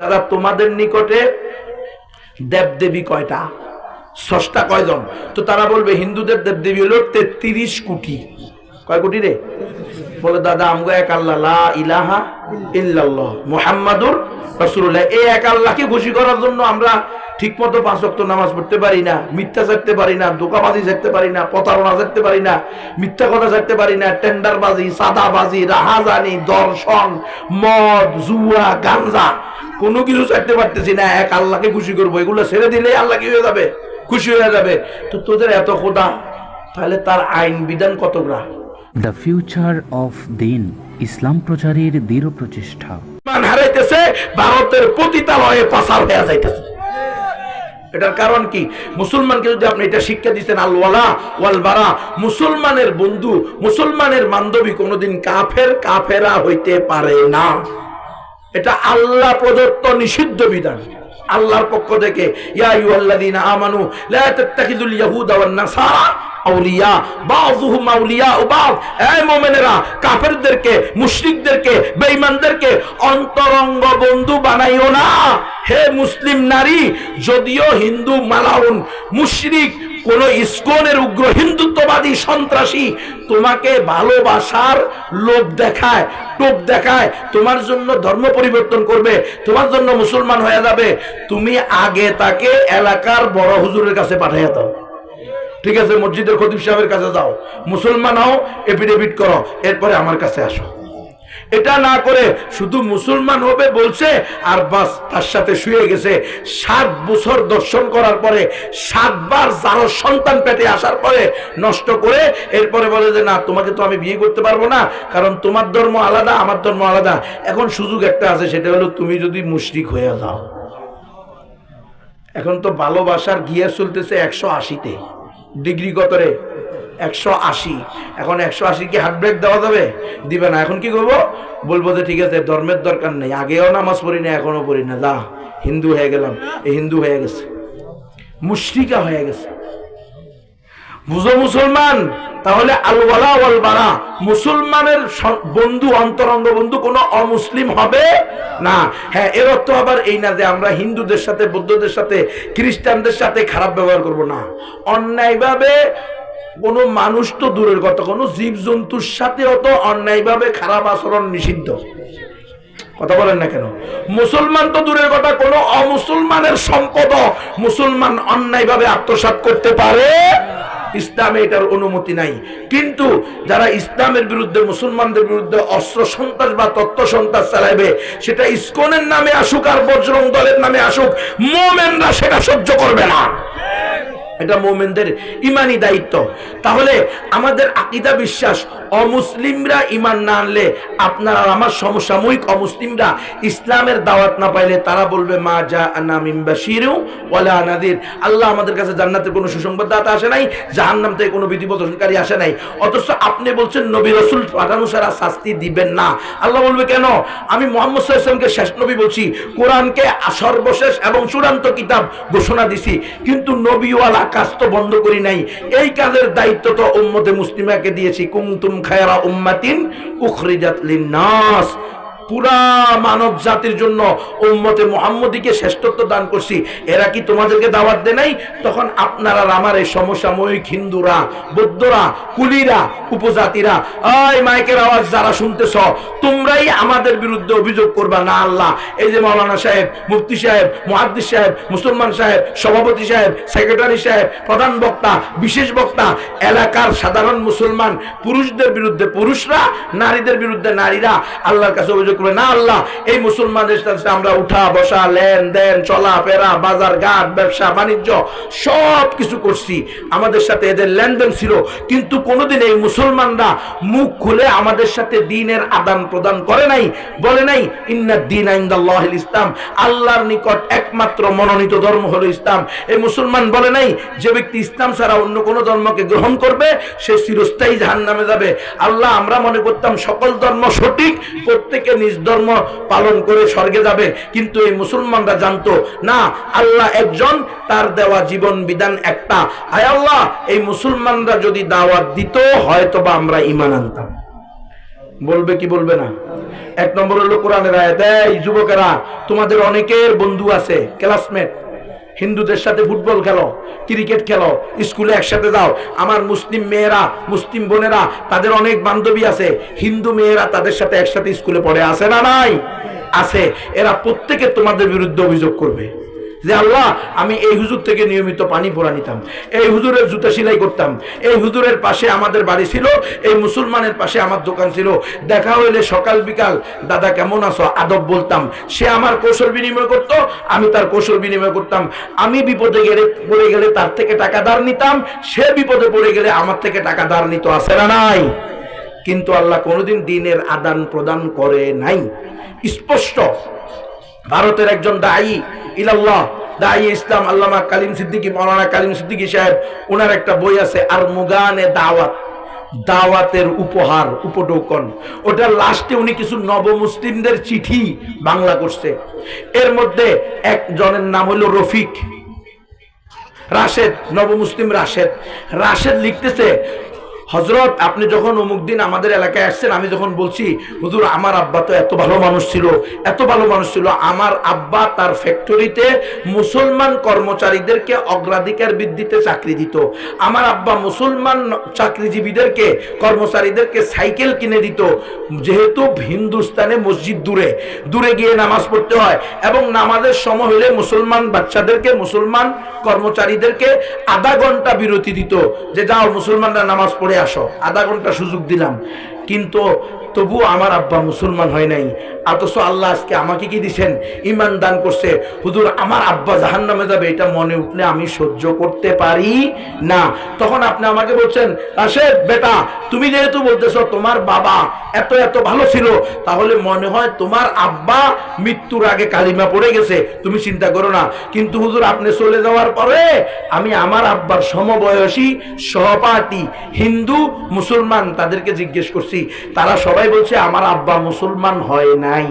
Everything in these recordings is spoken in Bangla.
দাদা, তোমাদের নিকটে দেবদেবী কয়টা? ষষ্ঠা কয়জন? তো তারা বলবে, হিন্দুদের দেবদেবী হলো তেত্রিশ কোটি। কয় কোটি রে? বলে, দাদা, আমগো এক আল্লাহ ইলাহা ইল্লাল্লাহ, মুহাম্মাদুর রাসূলুল্লাহ। এই এক আল্লাহকে খুশি করার জন্য আমরা ঠিকমতো পাঁচ ওয়াক্ত নামাজ পড়তে পারি না মিথ্যা ছাড়তে পারি না দোকাবাজি ছাড়তে পারি না প্রতারণা ছাড়তে পারি না মিথ্যা কথা ছাড়তে পারি না টেন্ডারবাজি সাদাবাজি রাহাজানি দর্শন মদ জুয়া গাঞ্জা কোনো কিছু ছাড়তে পারতেছি না এক আল্লাহকে খুশি করব এগুলো ছেড়ে দিলে আল্লাহ কি হয়ে যাবে? খুশি হয়ে যাবে। তো তোদের এত খোদা তাহলে তার আইন বিধান কতগুলা দ্য ফিউচার অফ দিন ইসলাম প্রচারের দৃঢ় প্রচেষ্টা মান হারাইতেছে ভারতের পতিতালয়ে পাচার হয়ে যাইতেছে। এটার কারণ কি? মুসলমানকে যদি আপনি এটা শিক্ষা দিচ্ছেন আলওয়ালা ওয়াল বারা, মুসলমানের বন্ধু, মুসলমানের বান্ধবী কোনোদিন কাফের, কাফেরা হইতে পারে না। এটা আল্লাহ প্রদত্ত নিষিদ্ধ বিধান। আল্লাহর পক্ষ থেকে, ইয়া আইয়ুহাল্লাযীনা আমানু, লা তাত্তাখিযুল ইয়াহুদা ওয়ান নাসারা আউলিয়া, বাযুহুম আউলিয়া ও এই মুমিনেরা কাফেরদেরকে, মুশরিকদেরকে, বেঈমানদেরকে অন্তরঙ্গ বন্ধু বানাইও না। হে মুসলিম নারী, যদিও হিন্দু, মালাউন, মুশরিক, কোন ইস্কনের উগ্র হিন্দুত্ববাদী সন্ত্রাসী তোমাকে ভালোবাসার লোভ দেখায়, টোপ দেখায়, তোমার জন্য ধর্ম পরিবর্তন করবে, তোমার জন্য মুসলমান হয়ে যাবে। তুমি আগে তাকে এলাকার বড় হুজুরের কাছে পাঠিয়ে দাও। ঠিক আছে, মসজিদের খতিব সাহেবের কাছে যাও। মুসলমান হও এফিডেভিট করো, এরপরে আমার কাছে আসো। এটা না করে শুধু মুসলমান হবে বলছে, আর বাস তার সাথে শুয়ে গেছে। সাত বছর দর্শন করার পরে, সাতবার যারো সন্তান পেটে আসার পরে নষ্ট করে, এরপরে বলে যে, না, তোমাকে তো আমি বিয়ে করতে পারব না, কারণ তোমার ধর্ম আলাদা, আমার ধর্ম আলাদা। এখন সুযোগ একটা আছে, সেটা হলো তুমি যদি মুশরিক হয়ে যাও। এখন তো ভালোবাসার গিয়ার চলতেছে একশো আশিতে। ডিগ্রি কত রে? একশো আশি। এখন একশো আশি কি হার্ট ব্রেক দেওয়া যাবে? দিবে না। এখন কি করব? বলব যে ঠিক আছে, ধর্মের দরকার নেই। আগেও নামাজ পড়ি না এখনও পড়ি না যা, হিন্দু হয়ে গেলাম। এই হিন্দু হয়ে গেছে। মুশ্রিকা হয়ে গেছে। বুঝো মুসলমান? তাহলে আলওয়ালা মুসলমানের বন্ধু, অন্তরঙ্গ বন্ধু কোনো অমুসলিম হবে? না। হ্যাঁ এর অর্থ আবার এই না যে আমরা হিন্দুদের সাথে, বৌদ্ধদের সাথে, খ্রিস্টানদের সাথে খারাপ ব্যবহার করব না। অন্যায়ভাবে কোনো মানুষ তো দূরের কথা, কোনো জীব জন্তুর সাথেও তো অন্যায়ভাবে খারাপ আচরণ নিষিদ্ধ। কথা বলেন না কেন? মুসলমান তো দূরের কথা, কোনো অমুসলমানের সম্পদ মুসলমান অন্যায়ভাবে আত্মসাৎ করতে পারে ইসলামে এটার অনুমতি নাই। কিন্তু যারা ইসলামের বিরুদ্ধে, মুসলমানদের বিরুদ্ধে অস্ত্র সন্ত্রাস বা তত্ত্ব সন্ত্রাস চালাইবে, সেটা ইস্কনের নামে আসুক আর বজরং দলের নামে আসুক, মোমেনরা সেটা সহ্য করবে না। এটা মোমেনদের ইমানি দায়িত্ব। তাহলে আমাদের আকিদা বিশ্বাস, অমুসলিমরা ইমান না আনলে আপনার আমার সমসাময়িক অমুসলিমরা ইসলামের দাওয়াত না পাইলে তারা বলবে, মা যা আনা মিম্বাসিরু ওয়ালা নাদির আল্লাহ আমাদের কাছে জান্নাতের কোনো সুসংবাদ দাতা আসে নাই, জাহান্নাম থেকে কোনো বিধি প্রদর্শনকারী আসে নাই। অথচ আপনি বলছেন, নবী রসুল পাঠানো শাস্তি দিবেন না। আল্লাহ বলবে, কেন? আমি মোহাম্মদ সাল্লামকে শেষ নবী বলছি, কোরআনকে সর্বশেষ এবং চূড়ান্ত কিতাব ঘোষণা দিছি। কিন্তু নবীওয়ালা কাজ তো বন্ধ করি নাই। এই কাজের দায়িত্ব তো উম্মতে মুসলিমাকে দিয়েছি। কুমতুম খায়রা উম্মাতিন উখরিজাত লিন্নাস। পুরা মানব জাতির জন্য উম্মতে মোহাম্মদীকে শ্রেষ্ঠত্ব দান করছি। এরা কি তোমাদেরকে দাওয়াত দেয় নাই? তখন আপনারা আমার এই সমসাময়িক হিন্দুরা, বৌদ্ধরা, কুলিরা, উপজাতিরা ওই মাইকের আওয়াজ যারা শুনতেছ, তোমরাই আমাদের বিরুদ্ধে অভিযোগ করবা না আল্লাহ। এই যে মৌলানা সাহেব, মুফতি সাহেব, মুহাদ্দিস সাহেব, মুসলমান সাহেব, সভাপতি সাহেব, সেক্রেটারি সাহেব, প্রধান বক্তা, বিশেষ বক্তা, এলাকার সাধারণ মুসলমান, পুরুষদের বিরুদ্ধে পুরুষরা, নারীদের বিরুদ্ধে নারীরা, আল্লাহর কাছে অভিযোগ করবে। না আল্লাহ, এই মুসলমানদের সাথে আমরা উঠা, বসা, লেনদেন, চলাফেরা, বাজার ঘাট, ব্যবসা, বাণিজ্য, সব কিছু করছি। আমাদের সাথে এদের লেনদেন ছিল, কিন্তু কোনোদিন এই মুসলমানরা মুখ খুলে আমাদের সাথে দিনের আদান প্রদান করে নাই, বলে নাই ইন্না দিন আইন্দাল্লাহ ইসলাম। আল্লাহর নিকট একমাত্র মনোনীত ধর্ম হলো ইসলাম। এই মুসলমান বলে নাই যে ব্যক্তি ইসলাম ছাড়া অন্য কোনো ধর্মকে গ্রহণ করবে, সে চিরস্থায়ী জাহান নামে যাবে। আল্লাহ, আমরা মনে করতাম সকল ধর্ম সঠিক প্রত্যেকে নিজ ধর্ম পালন করে স্বর্গে যাবে। কিন্তু এই মুসলমানরা জানতো, না, আল্লাহ একজন, তার দেওয়া জীবন বিধান একটা। আয় আল্লাহ, এই মুসলমানরা যদি দাওয়াত দিত হয়তো বা আমরা ইমান আনতাম। বলবে কি বলবে না? এক নম্বর হলো কোরআনের আয়াত, এই যুবকেরা, তোমাদের অনেকের বন্ধু আছে ক্লাসমেট হিন্দুদের সাথে ফুটবল খেলো, ক্রিকেট খেলো, স্কুলে একসাথে যাও। আমার মুসলিম মেয়েরা, মুসলিম বোনেরা, তাদের অনেক বান্ধবী আছে। হিন্দু মেয়েরা তাদের সাথে একসাথে স্কুলে পড়ে আছে না নাই? আছে। এরা প্রত্যেকে তোমাদের বিরুদ্ধে অভিযোগ করবে। যে আল্লাহ, আমি এই হুজুর থেকে নিয়মিত পানি ভরা নিতাম, এই হুজুরের জুতা সেলাই করতাম, এই হুজুরের পাশে আমাদের বাড়ি ছিল, এই মুসলমানের পাশে আমার দোকান ছিল। দেখা হইলে সকাল বিকাল, দাদা, কেমন আছো? আদব বলতাম। সে আমার কৌশল বিনিময় করত, আমি তার কৌশল বিনিময় করতাম। আমি বিপদে গেলে, পড়ে গেলে তার থেকে টাকা ধার নিতাম, সে বিপদে পড়ে গেলে আমার থেকে টাকা ধার নিত, আছে না নাই? কিন্তু আল্লাহ কোনোদিন দিনের আদান প্রদান করে নাই। স্পষ্ট। ভারতের একজন দায়ী ইলাল্লাহ, দায়ী ইসলাম আল্লামা কালিম সিদ্দিকী মৌলানা কালিম সিদ্দিকী সাহেব ওনার একটা বই আছে আর মুগানে দাওয়াত। দাওয়াতের উপহার উপঢৌকন ওটার লাস্টে উনি কিছু নব মুসলিমদের চিঠি বাংলা করছে। এর মধ্যে একজনের নাম হলো রফিক। রাশেদ নব মুসলিম রাশেদ। রাশেদ লিখতেছে হজরত আপনি যখন অমুক দিন আমাদের এলাকায় আসছেন, আমি যখন বলছি, হুজুর, আমার আব্বা তো এত ভালো মানুষ ছিল, এত ভালো মানুষ ছিল, আমার আব্বা তার ফ্যাক্টরিতে মুসলমান কর্মচারীদেরকে অগ্রাধিকার বৃদ্ধিতে চাকরি দিত। আমার আব্বা মুসলমান চাকরিজীবীদেরকে, কর্মচারীদেরকে সাইকেল কিনে দিত। যেহেতু হিন্দুস্তানে মসজিদ দূরে দূরে গিয়ে নামাজ পড়তে হয় এবং নামাজের সময় হলে মুসলমান বাচ্চাদেরকে, মুসলমান কর্মচারীদেরকে আধা ঘণ্টা বিরতি দিত। যে যাও, মুসলমানরা নামাজ পড়ে আসো। আধা ঘণ্টা সুযোগ দিলাম। কিন্তু তবু আমার আব্বা মুসলমান হয় নাই। অথচ আল্লাহ আজকে আমাকে কি দিছেন? ইমান দান করছে। হুজুর, আমার আব্বা জাহান নামে যাবে, এটা মনে উঠলে আমি সহ্য করতে পারি না। তখন আপনি আমাকে বলছেন, রাশেদ, বেটা, তুমি যেহেতু বলতেছো তোমার বাবা এত এত ভালো ছিল, তাহলে মনে হয় তোমার আব্বা মৃত্যুর আগে কালিমা পড়ে গেছে। তুমি চিন্তা করো না। কিন্তু হুজুর, আপনি চলে যাওয়ার পরে আমি আমার আব্বার সমবয়সী সহপাঠী হিন্দু মুসলমান তাদেরকে জিজ্ঞেস করছি। তারা সবাই বলছে, আমার আব্বা মুসলমান হয় নাই।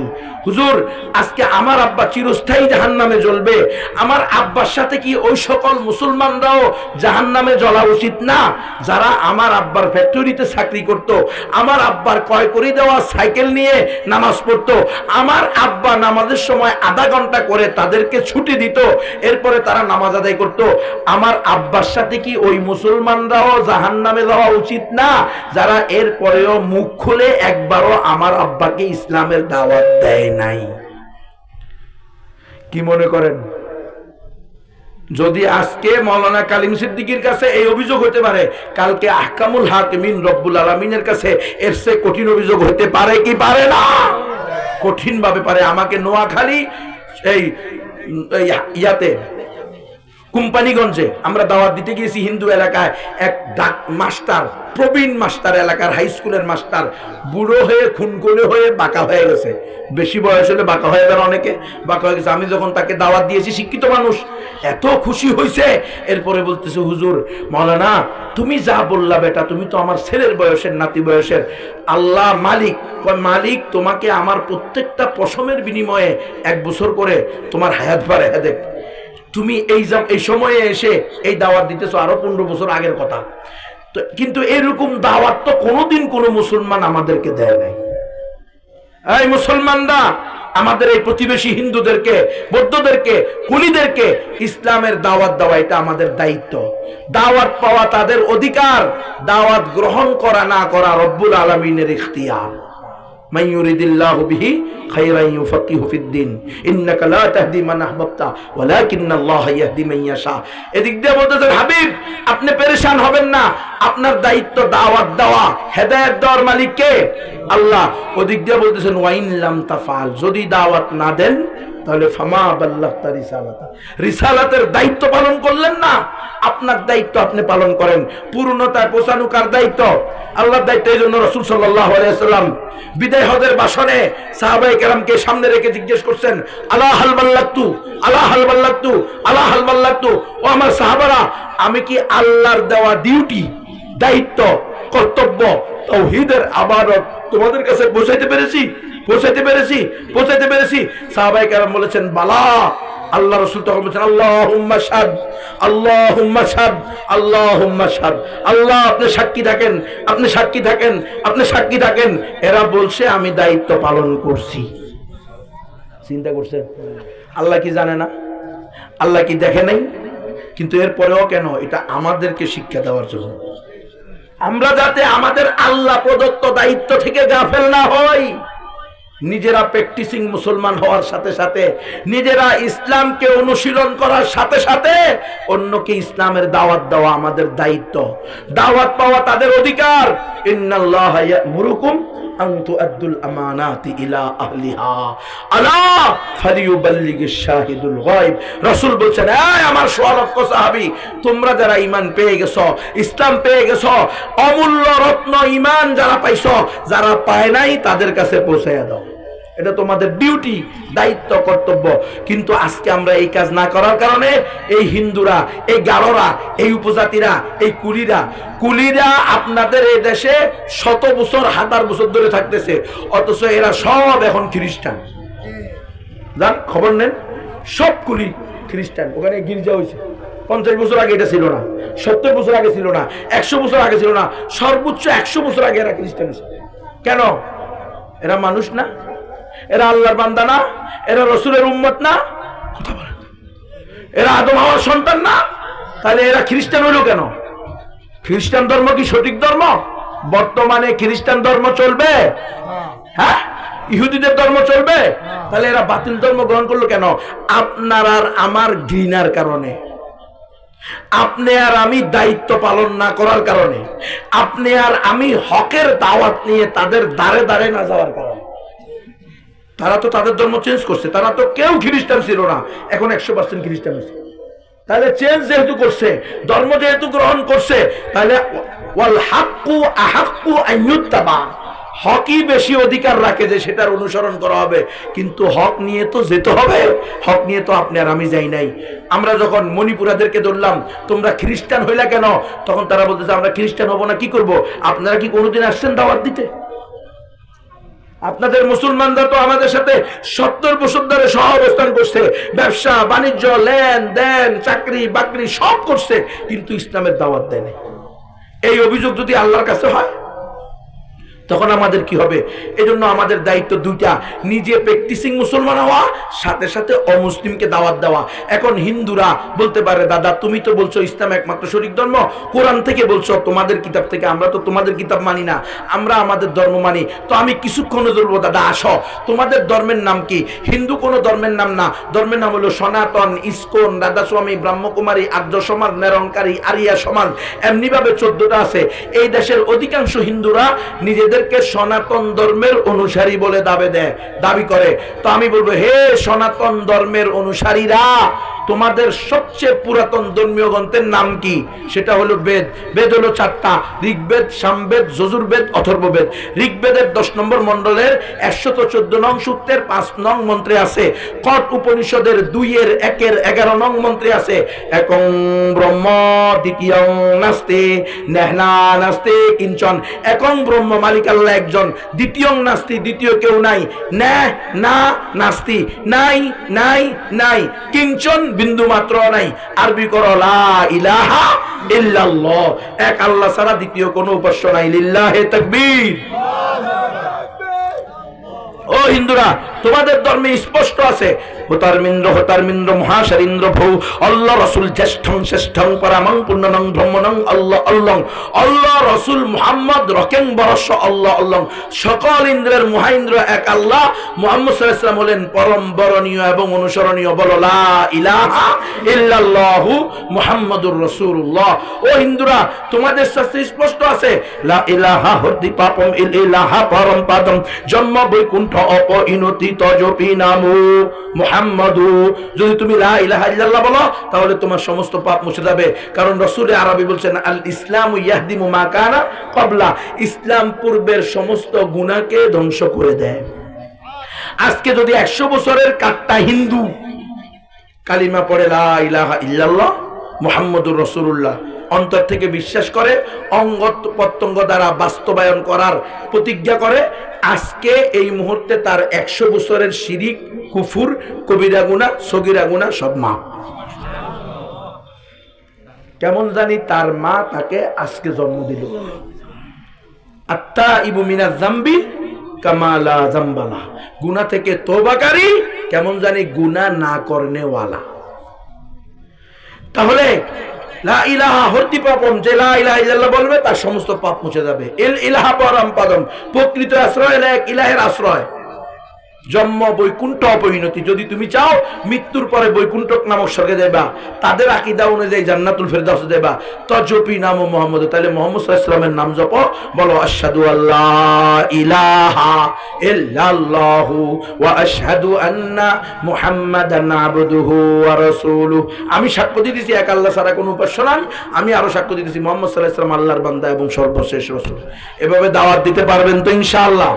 হুজুর, আজকে আমার আব্বা চিরস্থায়ী জাহান নামে জ্বলবে। আমার আব্বার সাথে কি ওই সকল মুসলমানরাও জাহান নামে জ্বলা উচিত না? যারা আমার আব্বার ফ্যাক্টরিতে চাকরি করত, আমার আব্বার ক্রয় করে দেওয়া সাইকেল নিয়ে নামাজ পড়তো, আমার আব্বা নামাজের সময় আধা ঘণ্টা করে তাদেরকে ছুটি দিত, এরপরে তারা নামাজ আদায় করত। আমার আব্বার সাথে কি ওই মুসলমানরাও জাহান নামে যাওয়া উচিত না? যারা এরপরেও মুখ খুলে একবারও আমার আব্বাকে ইসলামের দাওয়াত দেয় নাই। কি মনে করেন? যদি আজকে মৌলানা কালিম সিদ্দিকির কাছে এই অভিযোগ হতে পারে, কালকে আহকামুল হাকিমিন রব্বুল আলমিনের কাছে এর সে কঠিন অভিযোগ হতে পারে কি পারে না? কঠিন ভাবে পারে। আমাকে নোয়াখালী এই ইয়াতে কোম্পানিগঞ্জে আমরা দাওয়াত দিতে গিয়েছি হিন্দু এলাকায় এক ডাক মাস্টার, প্রবীণ মাস্টার এলাকার, হাই স্কুলের মাস্টার। বুড়ো হয়ে, খুনকুনে হয়ে বাঁকা হয়ে গেছে। বেশি বয়স হলে বাঁকা হয়ে গেল অনেকে, বাঁকা হয়ে গেছে। আমি যখন তাকে দাওয়াত দিয়েছি, শিক্ষিত মানুষ, এত খুশি হয়েছে এরপরে বলতেছে, হুজুর, মৌলানা, তুমি যা বললা বেটা, তুমি তো আমার ছেলের বয়সের, নাতি বয়সের। আল্লাহ মালিক মালিক, তোমাকে আমার প্রত্যেকটা পশমের বিনিময়ে এক বছর করে তোমার হায়াত বাড়ে দেখ তুমি এই এই সময়ে এসে এই দাওয়াত দিতেছো আরও পনেরো বছর আগের কথা। তো কিন্তু এরকম দাওয়াত তো কোনোদিন কোনো মুসলমান আমাদেরকে দেয় নাই। এই মুসলমানরা, আমাদের এই প্রতিবেশী হিন্দুদেরকে, বৌদ্ধদেরকে, কুলিদেরকে ইসলামের দাওয়াত দেওয়া এটা আমাদের দায়িত্ব। দাওয়াত পাওয়া তাদের অধিকার, দাওয়াত গ্রহণ করা না করা রব্বুল আলমিনের ইখতিয়ার। من يريد الله به خيرا يفقهه في الدين انك لا تهدي من احببت ولكن الله يهدي من يشاء এদিক দিয়ে বলতেছেন হাবিব আপনি পেরেশান হবেন না আপনার দায়িত্ব দাওয়াত দেওয়া হেদায়েত দেওয়ার মালিক কে আল্লাহ ওদিক দিয়ে বলতেছেন ওয়াইন লাম তাফাল যদি দাওয়াত না দেন তাহলে ফামা আবাল্লাহ তার রিসালাতা। রিসালাতের দায়িত্ব পালন করলেন না। আপনার দায়িত্ব আপনি পালন করেন। পূর্ণতায় পৌঁছানো কার দায়িত্ব? আল্লাহর দায়িত্ব এই জন্য রসুল সাল্লাহ বিদায় হজের বাসনে সাহাবাই কেরামকে সামনে রেখে জিজ্ঞেস করছেন আল্লাহ হালবাল্লাক্তু আল্লাহ হালবাল্লাক্তু আল্লাহ হালবাল্লাক্তু ও আমার সাহাবারা, আমি কি আল্লাহর দেওয়া ডিউটি, দায়িত্ব, কর্তব্য, তৌহিদের আবাদত তোমাদের কাছে পৌঁছাইতে পেরেছি? পৌঁছাইতে পেরেছি পৌঁছাইতে পেরেছি। সাহাবাই কেরাম বলেছেন, বালা, আল্লাহ রসুল তখন বলছেন আল্লাহ সাদ আল্লাহ হুম্মা সাদ আল্লাহ সাদ আল্লাহ, আপনি সাক্ষী থাকেন, আপনি সাক্ষী থাকেন, আপনি সাক্ষী থাকেন। এরা বলছে, আমি দায়িত্ব পালন করছি। চিন্তা করছেন? আল্লাহ কি জানে না? আল্লাহ কি দেখে নাই? কিন্তু এরপরেও কেন? এটা আমাদেরকে শিক্ষা দেওয়ার জন্য। আমরা যাতে আমাদের আল্লাহ প্রদত্ত দায়িত্ব থেকে গাফেল না হই। নিজেরা প্র্যাকটিসিং মুসলমান হওয়ার সাথে সাথে নিজেরা ইসলামকে অনুশীলন করার সাথে সাথে অন্যকে ইসলামের দাওয়াত দেওয়া আমাদের দায়িত্ব। দাওয়াত পাওয়া তাদের অধিকার। ইন্নাল্লাহ ইয়ামুরুকুম আন তুআদ্দুল আমানাতি ইলা আহলিহা। আলা ফালিয়ুবাল্লিগিশ শাহিদুল গায়ব। রাসূল বলছেন, এই আমার তোমরা যারা পেয়ে গেছো, ইসলাম পেয়ে গেছো, অমূল্য রত্ন যারা পাইছো, যারা পায় নাই তাদের কাছে পৌঁছায়া দাও। এটা তোমাদের ডিউটি দায়িত্ব, কর্তব্য। কিন্তু আজকে আমরা এই কাজ না করার কারণে এই হিন্দুরা, এই গারোরা, এই উপজাতিরা, এই কুলিরা কুলিরা আপনাদের এই দেশে শত বছর, হাজার বছর ধরে থাকতেছে। অথচ এরা সব এখন খ্রিস্টান। যান, খবর নেন, সব কুলি খ্রিস্টান। ওখানে গির্জা হয়েছে। পঞ্চাশ বছর আগে এটা ছিল না, সত্তর বছর আগে ছিল না, একশো বছর আগে ছিল না, সর্বোচ্চ একশো বছর আগে এরা খ্রিস্টান কেন? এরা মানুষ না? এরা আল্লাহর বান্দা না, এরা রসুলের উম্মত না। কথা বলেন। এরা আদম হওয়ার সন্তান না, তাহলে এরা খ্রিস্টান হইল কেন? খ্রিস্টান ধর্ম কি সঠিক ধর্ম? বর্তমানে খ্রিস্টান ধর্ম চলবে? হ্যাঁ? ইহুদিদের ধর্ম চলবে? তাহলে এরা বাতিল ধর্ম গ্রহণ করল কেন? আপনার আর আমার ঘৃণার কারণে। আপনি আর আমি দায়িত্ব পালন না করার কারণে। আপনি আর আমি হকের দাওয়াত নিয়ে তাদের দাঁড়ে দাঁড়ে না যাওয়ার কারণে। তারা তো তাদের ধর্ম চেঞ্জ করছে। তারা তো কেউ খ্রিস্টান ছিল না। এখন একশো পার্সেন্ট খ্রিস্টান হয়েছে তাহলে চেঞ্জ যেহেতু করছে, ধর্ম যেহেতু গ্রহণ করছে, তাহলে ওয়াল হাক্কু আহাক্কু আইয়ুত্তাবা। হকই বেশি অধিকার রাখে যে সেটার অনুসরণ করা হবে। কিন্তু হক নিয়ে তো যেতে হবে। হক নিয়ে তো আপনি আর আমি যাই নাই। আমরা যখন মণিপুরাদেরকে ধরলাম, তোমরা খ্রিস্টান হইলা কেন? তখন তারা বলতেছে, আমরা খ্রিস্টান হব না, কি করব? আপনারা কি কোনোদিন আসছেন দাওয়াত দিতে? আপনাদের মুসলমানরা তো আমাদের সাথে সত্তর বছর ধরে সহ অবস্থান করছে। ব্যবসা, বাণিজ্য, লেন দেন, চাকরি, বাকরি সব করছে, কিন্তু ইসলামের দাওয়াত দেয় এই অভিযোগ যদি আল্লাহর কাছে হয় তখন আমাদের কি হবে? এজন্য আমাদের দায়িত্ব দুইটা, নিজে প্র্যাকটিসিং মুসলমান হওয়া, সাথে সাথে অমুসলিমকে দাওয়াত দেওয়া। এখন হিন্দুরা বলতে পারে, দাদা, তুমি তো বলছো ইসলাম একমাত্র শরিক ধর্ম। কোরআন থেকে বলছো, তোমাদের কিতাব থেকে। আমরা তো তোমাদের কিতাব মানি না। আমরা আমাদের ধর্ম মানি। তো আমি কিছুক্ষণ বলব, দাদা, আসো। তোমাদের ধর্মের নাম কি? হিন্দু কোনো ধর্মের নাম না। ধর্মের নাম হলো সনাতন, ইস্কন, রাধাস্বামী, ব্রহ্মকুমারী, আর্য সমাজ নেরঙ্কারী আরিয়া সমাজ। এমনিভাবে চোদ্দটা আছে। এই দেশের অধিকাংশ হিন্দুরা নিজেদেরকে সনাতন ধর্মের অনুসারী বলে দাবি দেয়, দাবি করে। তো আমি বলব, হে সনাতন ধর্মের অনুসারীরা তোমাদের সবচেয়ে পুরাতন ধর্মীয় গ্রন্থের নাম কি? সেটা হলো বেদ। বেদ হলো চারটা। ঋগ্বেদ, সামবেদ, যজুর্বেদ, অথর্ববেদ। ঋগ্বেদের দশ নম্বর মণ্ডলের একশত চোদ্দ নং সূত্রের পাঁচ নং মন্ত্রে আছে, কট উপনিষদের দুইয়ের একের এগারো নং মন্ত্রে আছে, একং ব্রহ্ম দ্বিতীয় নাস্তে, নেহনা নাস্তে কিঞ্চন। একং ব্রহ্ম মালিক আল্লাহ একজন, দ্বিতীয় নাস্তি দ্বিতীয় কেউ নাই। না, নাস্তি, নাই নাই নাই, কিঞ্চন বিন্দু মাত্র নাই। আরবি করো ইলাহা ইল্লাল্লাহ। এক আল্লাহ ছাড়া দ্বিতীয় কোনো উপাস্য নাই। লিল্লাহে তাকবীর। ও হিন্দুরা, তোমাদের ধর্মে স্পষ্ট আছে। মহাশরিন্দ্র ভৌ রসুল জ্যেষ্ঠং শ্রেষ্ঠং, পরামং পূর্ণনং আল্লাহ রসুল মুহাম্মদ রকেং আল্লাহ আল্লং। সকল ইন্দ্রের এক আল্লাহ। মুহাম্মদ সাল্লাল্লাহু হলেন পরম বরণীয় এবং অনুসরণীয়। বলো, লা ইলাহা ইল্লাল্লাহু মুহাম্মাদুর রাসূলুল্লাহ। ও হিন্দুরা, তোমাদের শাস্ত্রে স্পষ্ট আছে, লা ইলাহা পাপম, ইল ইলাহা পরম পাদম। জন্ম বৈকুণ্ঠ অপইনতি তজপি নামু। মুহাম্মাদু, যদি তুমি লা ইলাহা ইল্লাল্লাহ বলো, তাহলে তোমার সমস্ত পাপ মুছে যাবে। কারণ রসুল আরবি বলছেন, আল ইসলাম ইয়াহদিমু মা কানা ক্বাবলা। ইসলাম পূর্বের সমস্ত গুনাহকে ধ্বংস করে দেয়। আজকে যদি একশো বছরের কাটটা হিন্দু, কালিমা পড়ে লা ইলাহা ইল্লাল্লাহ, মুহাম্মদুর রসুল্লাহ অন্তর থেকে বিশ্বাস করে অঙ্গ প্রত্যঙ্গ দ্বারা বাস্তবায়ন করার প্রতিজ্ঞা করে। আজকে এই মুহূর্তে তার একশো বছরের শিরিক, কুফুর, কবিরা গুণা সগিরা গুণা সব মা কেমন জানি তার মা তাকে আজকে জন্ম দিল। আত্মা ইবু মিনা জাম্বি কামালা জাম্বালা। গুনা থেকে তোবাকারী কেমন জানি গুনা না করনেওয়ালা। তাহলে লা ইলাহা বলবে, তার সমস্ত পাপ মুছে যাবে। ইলাহা পদম, প্রকৃত আশ্রয় এক ইলাহের আশ্রয়। জন্ম বৈকুণ্ঠ অপরিণতি যদি তুমি চাও মৃত্যুর পরে বৈকুণ্ঠ নামক স্বর্গে যাইবা, তাদের আকিদা অনুযায়ী জান্নাতুল ফেরদাউসে যাইবা, তজপি নাম মোহাম্মদ, তাহলে মোহাম্মদ সাল্লামের নাম জপ, বলো, আশহাদু আল্লাহ ইলাহা ইল্লাল্লাহু আন্না মুহাম্মাদান আবদুহু ওয়া রাসূলুহু। আমি সাক্ষ্য দিতেছি এক আল্লাহ ছাড়া কোনো উপাস্য নাই। আমি আরও সাক্ষ্য দিতেছি মোহাম্মদ সাল্লাল্লাহু আলাইহি আল্লাহর বান্দা এবং সর্বশেষ রাসূল। এভাবে দাওয়াত দিতে পারবেন তো ইনশাআল্লাহ।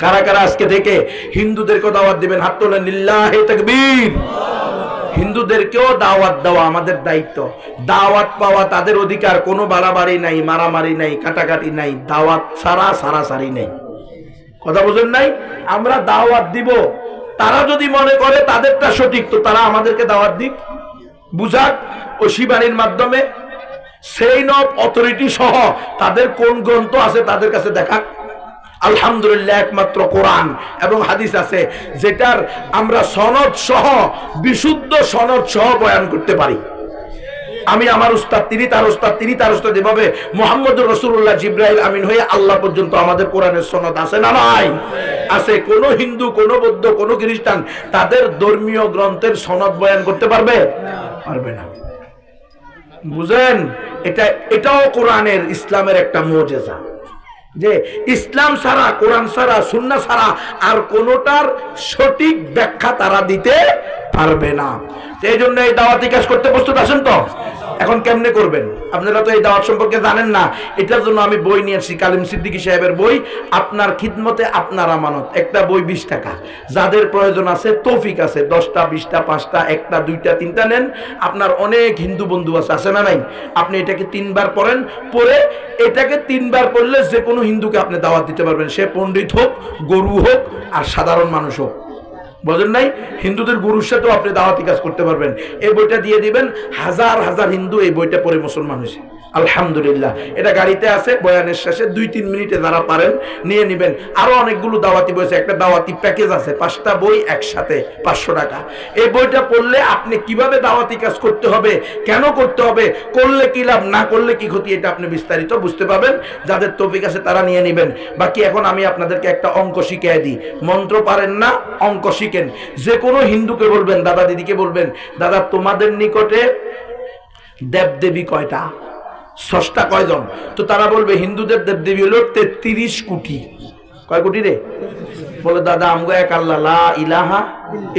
কারা কারা আজকে থেকে হিন্দুদেরকেও দাওয়াত দিবেন? হাত তোলেন, লিল্লাহে তাকবীর। হিন্দুদেরকেও দাওয়াত দেওয়া আমাদের দায়িত্ব। দাওয়াত পাওয়া তাদের অধিকার, কোনো বাড়াবাড়ি নাই, মারামারি নাই, কাটাকাটি নাই, দাওয়াত সারা সারা সারি নেই। কথা বুঝেন নাই? আমরা দাওয়াত দিব। তারা যদি মনে করে তাদেরটা সঠিক, তো তারা আমাদেরকে দাওয়াত দিক। বুঝাক ও শিবানীর মাধ্যমে সেই নব অথরিটি সহ তাদের কোন গ্রন্থ আছে তাদের কাছে দেখাক। আলহামদুলিল্লাহ একমাত্র কোরআন এবং হাদিস আছে, যেটার আমরা সনদ সহ, বিশুদ্ধ সনদ সহ বয়ান করতে পারি। আমি আমার উস্তাদ, তিনি তার উস্তাদ, তিনি তার উস্তাদ, এভাবে মোহাম্মদ রসুল্লাহ জিব্রাইল আমিন হয়ে আল্লাহ পর্যন্ত আমাদের কোরআনের সনদ আছে না নাই? আছে কোন হিন্দু, কোন বৌদ্ধ, কোন খ্রিস্টান, তাদের ধর্মীয় গ্রন্থের সনদ বয়ান করতে পারবে? পারবে না। বুঝেন? এটা, এটাও কোরআনের, ইসলামের একটা মজেজা যে ইসলাম সারা কোরআন সারা সুন্না সারা আর কোনোটার সঠিক ব্যাখ্যা তারা দিতে পারবে না। এই জন্য এই দাওয়াতি কাজ করতে প্রস্তুত আছেন তো? এখন কেমনে করবেন? আপনারা তো এই দাওয়াত সম্পর্কে জানেন না। এটার জন্য আমি বই নিয়ে আসছি, কালিম সিদ্দিকী সাহেবের বই, আপনার খিদমতে আপনার আমানত। একটা বই বিশ টাকা। যাদের প্রয়োজন আছে, তৌফিক আছে। দশটা, বিশটা, পাঁচটা, একটা, দুইটা, তিনটা নেন। আপনার অনেক হিন্দু বন্ধু আছে আছে না নাই? আপনি এটাকে তিনবার পড়েন, পড়ে এটাকে তিনবার পড়লে যে কোনো হিন্দুকে আপনি দাওয়াত দিতে পারবেন। সে পণ্ডিত হোক, গরু হোক, আর সাধারণ মানুষ হোক। বোঝেন নাই? হিন্দুদের গুরুর সাথেও আপনি দাওয়াতি কাজ করতে পারবেন। এই বইটা দিয়ে দিবেন, হাজার হাজার হিন্দু এই বইটা পড়ে মুসলমান হয়েছে। আলহামদুলিল্লাহ। এটা গাড়িতে আছে, বয়ানের শেষে দুই, তিন মিনিটে যারা পারেন, নিয়ে নেবেন। আরও অনেকগুলো দাওয়াতি বই আছে, একটা দাওয়াতি প্যাকেজ আছে, পাঁচটা বই একসাথে, পাঁচশো টাকা। এই বইটা পড়লে আপনি কীভাবে দাওয়াতি কাজ করতে হবে, কেন করতে হবে, করলে কি লাভ, না করলে কি ক্ষতি, এটা আপনি বিস্তারিত বুঝতে পারবেন। যাদের তফিক আছে, তারা নিয়ে নেবেন। বাকি এখন আমি আপনাদেরকে একটা অঙ্ক শিখিয়ে দিই। মন্ত্র পারেন না অঙ্ক শিখেন। যে কোনো হিন্দুকে বলবেন, দাদা দিদিকে বলবেন, দাদা, তোমাদের নিকটে দেবদেবী কয়টা? ষষ্ঠা কয়জন? তো তারা বলবে, হিন্দুদের দেবদেবী হলো তেত্রিশ কোটি। কয় কোটি রে? বলে, দাদা, আমগো এক আল্লাহ ইলাহা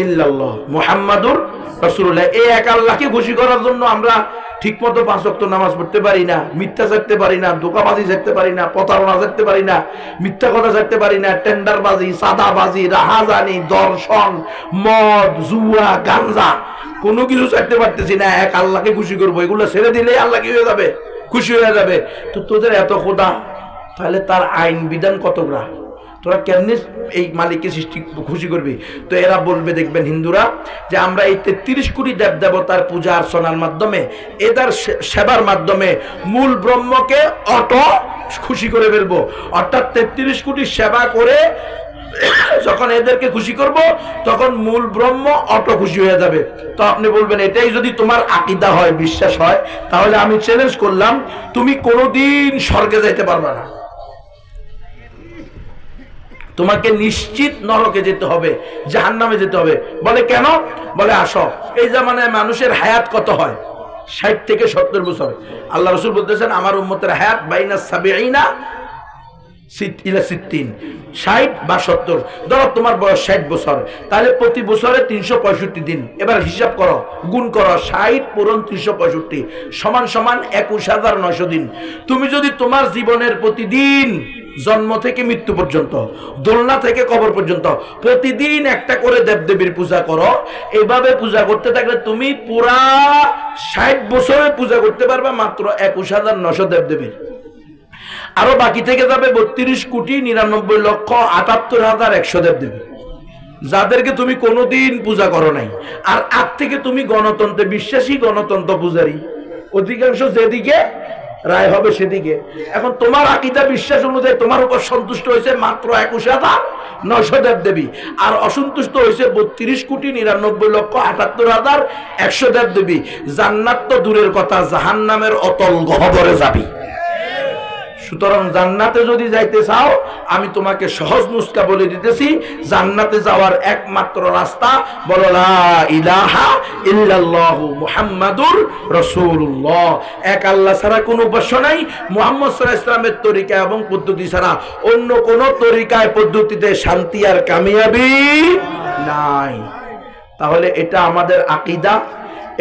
ইল্লাল্লাহ, মুহাম্মাদুর রাসূলুল্লাহ। এই এক আল্লাহকে খুশি করার জন্য আমরা ঠিকমতো পাঁচ ওয়াক্ত নামাজ পড়তে পারি না, মিথ্যা ছাড়তে পারি না দোকাবাজি ছাড়তে পারি না, প্রতারণা ছাড়তে পারি না, মিথ্যা কথা ছাড়তে পারি না, টেন্ডারবাজি, সাদাবাজি, রাহাজানি, দর্শন, মদ, জুয়া, গাঞ্জা, কোনো কিছু ছাড়তে পারতেছি না। এক আল্লাহকে খুশি করব, এগুলো ছেড়ে দিলেই আল্লাহ কি হয়ে যাবে? খুশি হয়ে যাবে। তো তোদের এত খোদা, তাহলে তার আইন বিধান কতগুলা তোরা কেমনি এই মালিককে সৃষ্টি খুশি করবি? তো এরা বলবে, দেখবেন হিন্দুরা, যে আমরা এই তেত্রিশ কোটি দেব দেবতার পূজা অর্চনার মাধ্যমে, এদের সেবার মাধ্যমে মূল ব্রহ্মকে অট খুশি করে ফেলব। অর্থাৎ তেত্রিশ কোটি সেবা করে যখন এদেরকে খুশি করব, তখন মূল ব্রহ্ম অট খুশি হয়ে যাবে। তো আপনি বলবেন, এটাই যদি তোমার আকিদা হয়, বিশ্বাস হয়, তাহলে আমি চ্যালেঞ্জ করলাম, তুমি কোনোদিন স্বর্গে যাইতে পারবে না। তোমাকে নিশ্চিত নরকে যেতে হবে, জাহান্নামে যেতে হবে। বলে কেন? বলে, আসো, এই জামানায় মানুষের হায়াত কত হয়? ষাট থেকে সত্তর বছর। আল্লাহ রসুল বলতেছেন, আমার উম্মতের হায়াত বাইনা সিট- ষাট বা সত্তর। ধরো তোমার বয়স ষাট বছর। তাহলে প্রতি বছরে তিনশো পঁয়ষট্টি দিন। এবার হিসাব করো, গুণ করো, ষাট পূরণ তিনশো পঁয়ষট্টি। সমান সমান একুশ হাজার নয়শো দিন। তুমি যদি তোমার জীবনের প্রতিদিন জন্ম থেকে মৃত্যু পর্যন্ত, দোলনা থেকে কবর পর্যন্ত, প্রতিদিন একটা করে দেবদেবীর পূজা করো, এভাবে পূজা করতে থাকলে তুমি পুরা ষাট বছরে পূজা করতে পারবে মাত্র একুশ হাজার নশো দেবদেবীর। আরও বাকি থেকে যাবে বত্রিশ কোটি নিরানব্বই লক্ষ আটাত্তর হাজার একশো দেবদেবী যাদেরকে তুমি কোনোদিন পূজা করো নাই। আর আজ থেকে তুমি গণতন্ত্রে বিশ্বাসী গণতন্ত্র পূজারী। অধিকাংশ যেদিকে রায় হবে সেদিকে। এখন তোমার আকিদা বিশ্বাস অনুযায়ী তোমার উপর সন্তুষ্ট হয়েছে মাত্র একুশ হাজার নশো দেব দেবী। আর অসন্তুষ্ট হয়েছে বত্রিশ কোটি নিরানব্বই লক্ষ আটাত্তর হাজার একশো দেব দেবী। জান্নাত দূরের কথা জাহান নামের অতল গহবরে যাবি। সুতরাং জান্নাতে যদি যাইতে চাও, আমি তোমাকে সহজ নুস্কা বলে দিতেছি, জান্নাতে যাওয়ার একমাত্র রাস্তা বলো ইলাহা রাসূলুল্লাহ। এক আল্লাহ ছাড়া কোনো উপাস্য নাই, মুহাম্মদ সাল্লাল্লাহু ইসলামের তরিকা এবং পদ্ধতি ছাড়া অন্য কোন তরিকায় পদ্ধতিতে শান্তি আর কামিয়াবি নাই। তাহলে এটা আমাদের আকিদা।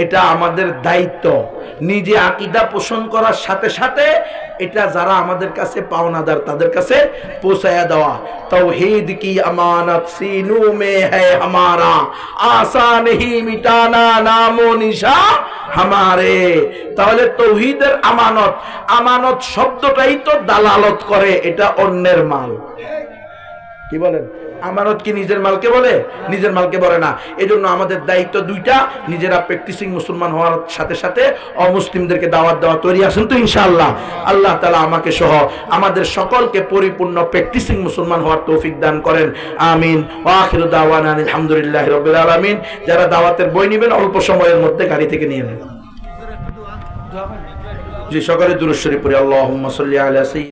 এটা আমাদের দায়িত্ব। নিজে আকিদা পোষণ করার সাথে সাথে এটা যারা আমাদের কাছে পাওনাদার, তাদের কাছে পৌঁছায়া দেওয়া। তৌহিদ কি আমানত? সিনু মে হামারা। আশা নেহি মিটানা নামো নিশা হামারে। তাহলে তৌহিদের আমানত। আমানত শব্দটাই তো দালালত করে, এটা অন্যের মাল। কি বলেন? আমানত কি নিজের মালকে বলে? নিজের মালকে বলে না। এজন্য আমাদের দায়িত্ব দুইটা, নিজেরা প্র্যাকটিসিং মুসলমান হওয়ার সাথে সাথে অমুসলিমদেরকে দাওয়াত দেওয়া তৈরি আছেন তো ইনশাআল্লাহ। আল্লাহ তালা আমাকে সহ আমাদের সকলকে পরিপূর্ণ প্র্যাকটিসিং মুসলমান হওয়ার তৌফিক দান করেন। আমিন। ওয়াখির দাওয়ান আলহামদুলিল্লাহ রবিল আলমিন। যারা দাওয়াতের বই নেবেন, অল্প সময়ের মধ্যে গাড়ি থেকে নিয়ে নেন। জি, সকালে দুরুশ্বরী পড়ি। আল্লাহ সাল্লি আলা সাইয়্যিদ